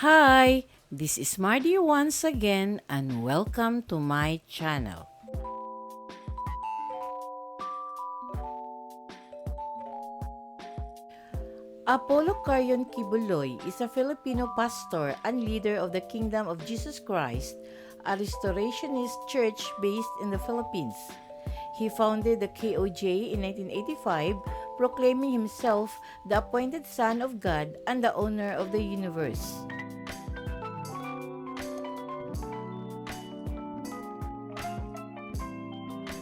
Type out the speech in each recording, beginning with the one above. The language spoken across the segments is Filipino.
Hi, this is Mardy once again and welcome to my channel. Apollo Carrion Kibuloy is a Filipino pastor and leader of the Kingdom of Jesus Christ, a restorationist church based in the Philippines. He founded the KOJ in 1985, proclaiming himself the appointed Son of God and the owner of the universe.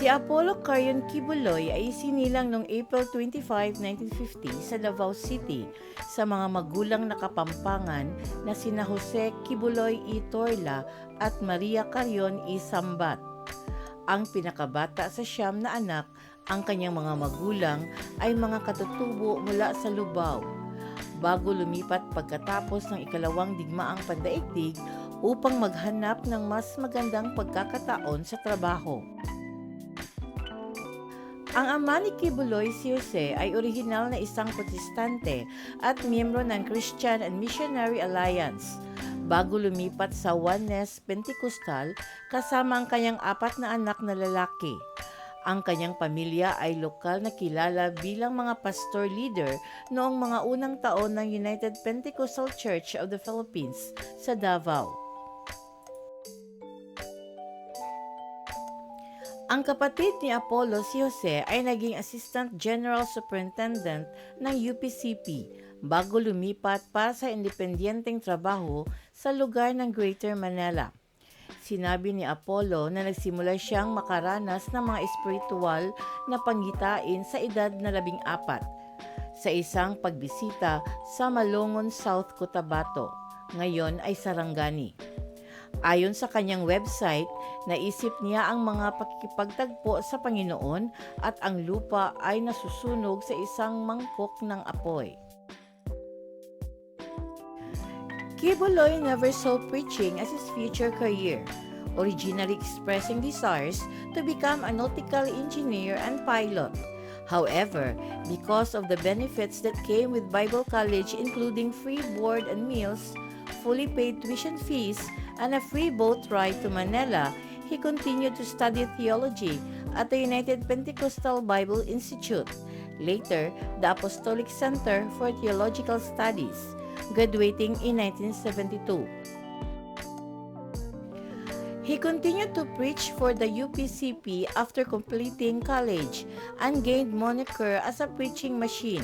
Si Apollo Carrion Kibuloy ay sinilang noong April 25, 1950 sa Davao City sa mga magulang na kapampangan na sina Jose Kibuloy E. Torla at Maria Carrion E. Sambat. Ang pinakabata sa siyam na anak, ang kanyang mga magulang ay mga katutubo mula sa Lubao. Bago lumipat pagkatapos ng ikalawang digmaang pandaigdig upang maghanap ng mas magandang pagkakataon sa trabaho. Ang ama ni Kibuloy, si Jose, ay orihinal na isang protestante at miyembro ng Christian and Missionary Alliance. Bago lumipat sa Oneness Pentecostal, kasama ang kanyang apat na anak na lalaki. Ang kanyang pamilya ay lokal na kilala bilang mga pastor leader noong mga unang taon ng United Pentecostal Church of the Philippines sa Davao. Ang kapatid ni Apollo, si Jose, ay naging Assistant General Superintendent ng UPCP bago lumipat para sa independenteng trabaho sa lugar ng Greater Manila. Sinabi ni Apollo na nagsimula siyang makaranas ng mga espiritual na panggitain sa edad na labing apat sa isang pagbisita sa Malongon, South Cotabato. Ngayon ay Sarangani. Ayon sa kanyang website, naisip niya ang mga pakikipagtagpo sa Panginoon at ang lupa ay nasusunog sa isang mangkok ng apoy. Kibuloy never saw preaching as his future career, originally expressing desires to become a nautical engineer and pilot. However, because of the benefits that came with Bible College including free board and meals, fully paid tuition fees, and a free boat ride to Manila, he continued to study theology at the United Pentecostal Bible Institute, later the Apostolic Center for Theological Studies, graduating in 1972. He continued to preach for the UPCP after completing college and gained moniker as a preaching machine.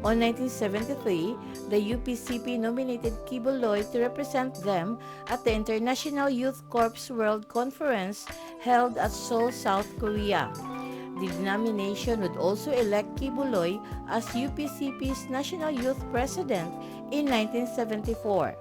On 1973, the UPCP nominated Kibuloy to represent them at the International Youth Corps World Conference held at Seoul, South Korea. The denomination would also elect Kibuloy as UPCP's National Youth President in 1974.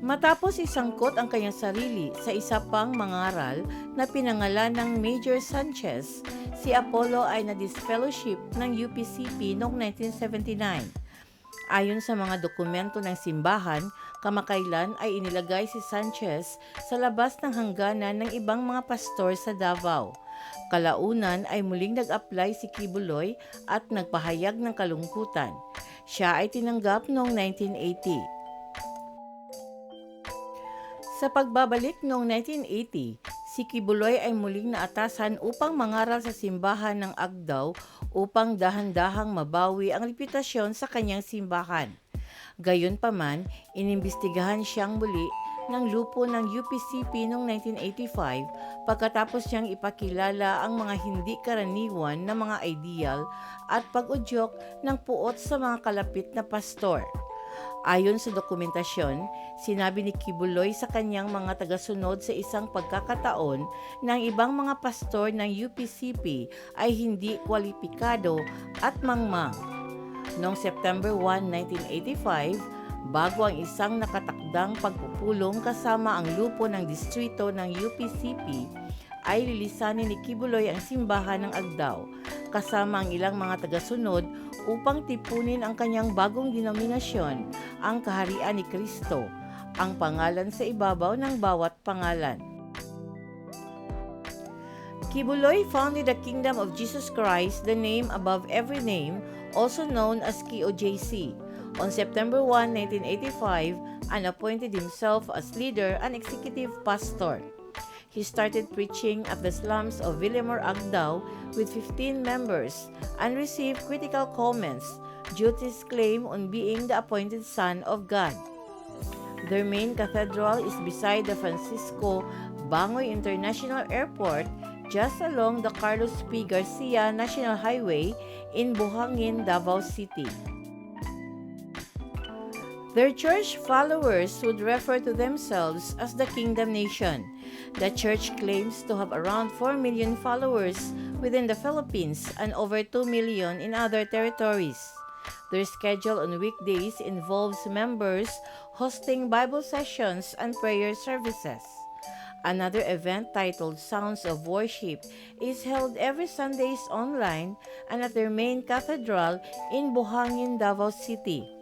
Matapos isangkot ang kanyang sarili sa isa pang mangaral na pinangalan ng Major Sanchez, si Apollo ay na-disfellowship ng UPCP noong 1979. Ayon sa mga dokumento ng simbahan, kamakailan ay inilagay si Sanchez sa labas ng hangganan ng ibang mga pastor sa Davao. Kalaunan ay muling nag-apply si Kibuloy at nagpahayag ng kalungkutan. Siya ay tinanggap noong 1980. Sa pagbabalik noong 1980, si Kibuloy ay muling naatasan upang mangaral sa simbahan ng Agdaw upang dahan-dahang mabawi ang reputasyon sa kanyang simbahan. Gayunpaman, inimbestigahan siyang muli ng lupo ng UPCP noong 1985 pagkatapos niyang ipakilala ang mga hindi karaniwan na mga ideal at pag-udyok ng puot sa mga kalapit na pastor. Ayon sa dokumentasyon, sinabi ni Kibuloy sa kanyang mga tagasunod sa isang pagkakataon na ang ibang mga pastor ng UPCP ay hindi kwalipikado at mangmang. Noong September 1, 1985, bago ang isang nakatakdang pagpupulong kasama ang lupo ng distrito ng UPCP ay lilisanin ni Kibuloy ang simbahan ng Agdao kasama ang ilang mga tagasunod upang tipunin ang kanyang bagong denominasyon, ang Kaharian ni Kristo, ang pangalan sa ibabaw ng bawat pangalan. Kibuloy founded the Kingdom of Jesus Christ, the name above every name, also known as KOJC, on September 1, 1985, and appointed himself as leader and executive pastor. He started preaching at the slums of Villamor Agdao with 15 members and received critical comments due to his claim on being the appointed son of God. Their main cathedral is beside the Francisco Bangoy International Airport just along the Carlos P. Garcia National Highway in Buhangin, Davao City. Their church followers would refer to themselves as the Kingdom Nation. The church claims to have around 4 million followers within the Philippines and over 2 million in other territories. Their schedule on weekdays involves members hosting Bible sessions and prayer services. Another event titled Sounds of Worship is held every Sundays online and at their main cathedral in Buhangin, Davao City.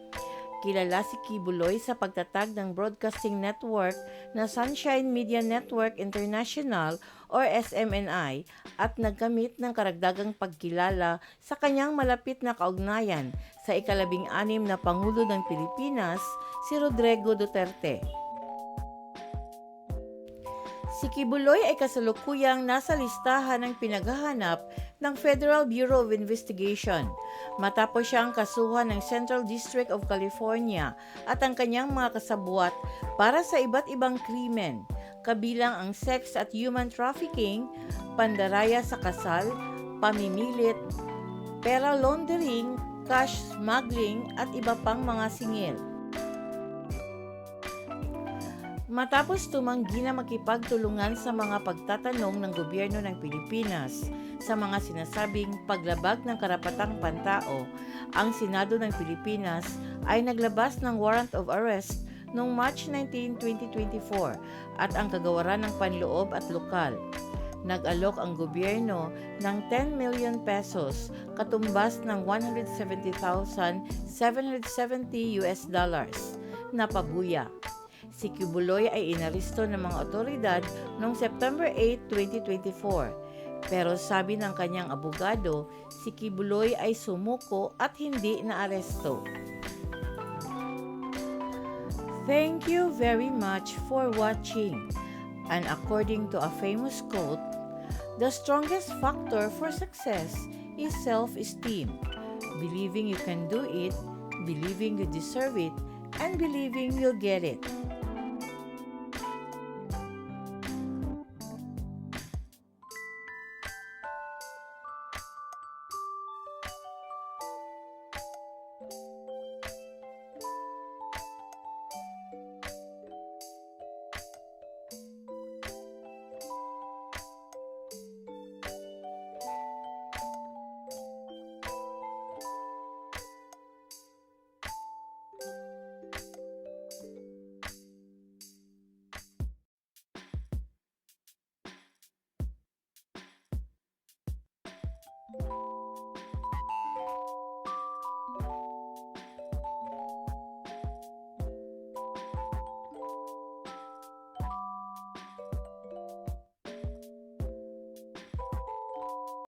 Kilala si Kibuloy sa pagtatag ng broadcasting network na Sunshine Media Network International or SMNI at nagkamit ng karagdagang pagkilala sa kanyang malapit na kaugnayan sa ikalabing anim na Pangulo ng Pilipinas, si Rodrigo Duterte. Si Kibuloy ay kasalukuyang nasa listahan ng pinaghahanap ng Federal Bureau of Investigation matapos siyang kasuhan ng Central District of California at ang kanyang mga kasabwat para sa iba't ibang krimen, kabilang ang sex at human trafficking, pandaraya sa kasal, pamimilit, pera laundering, cash smuggling at iba pang mga singil. Matapos tumanggi na makipagtulungan sa mga pagtatanong ng gobyerno ng Pilipinas sa mga sinasabing paglabag ng karapatang pantao, ang Senado ng Pilipinas ay naglabas ng warrant of arrest noong March 19, 2024 at ang kagawaran ng panloob at lokal. Nag-alok ang gobyerno ng 10 million pesos katumbas ng 170,770 US dollars na pabuya. Si Kibuloy ay inaristo ng mga otoridad noong September 8, 2024. Pero sabi ng kanyang abogado, si Kibuloy ay sumuko at hindi naaresto. Thank you very much for watching. And according to a famous quote, the strongest factor for success is self-esteem. Believing you can do it, believing you deserve it, and believing you'll get it.